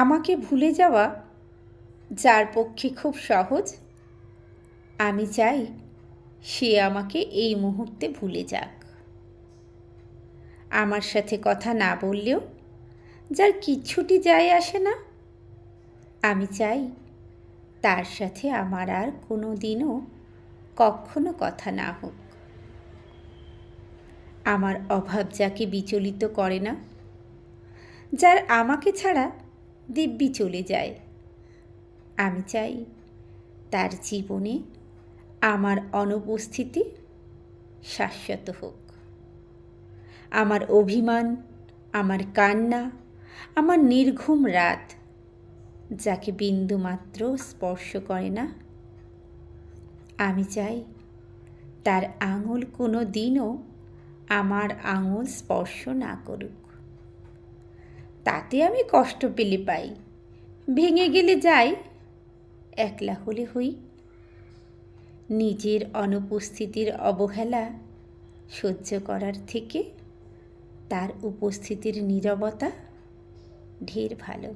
আমাকে ভুলে যাওয়া যার পক্ষে খুব সহজ, আমি চাই সে আমাকে এই মুহূর্তে ভুলে যাক। আমার সাথে কথা না বললেও যার কিচ্ছুটি যায় আসে না, আমি চাই তার সাথে আমার আর কোনো দিনও কখনো কথা না হোক। আমার অভাব যাকে বিচলিত করে না, যার আমাকে ছাড়া দিব্যি চলে যায়। আমি চাই তার জীবনে আমার অনুপস্থিতি শাশ্বত হোক। আমার অভিমান, আমার কান্না, আমার নির্ঘুম রাত যাকে বিন্দুমাত্র স্পর্শ করে না। আমি চাই তার আঙুল কোনো দিনও আমার আঙুল স্পর্শ না করুক। তাতে আমি কষ্ট পেলে পাই। ভেঙে গেলে যাই, একলা হলে হই। নিজের অনুপস্থিতির অবহেলা সহ্য করার থেকে তার উপস্থিতির নীরবতা ঢের ভালো।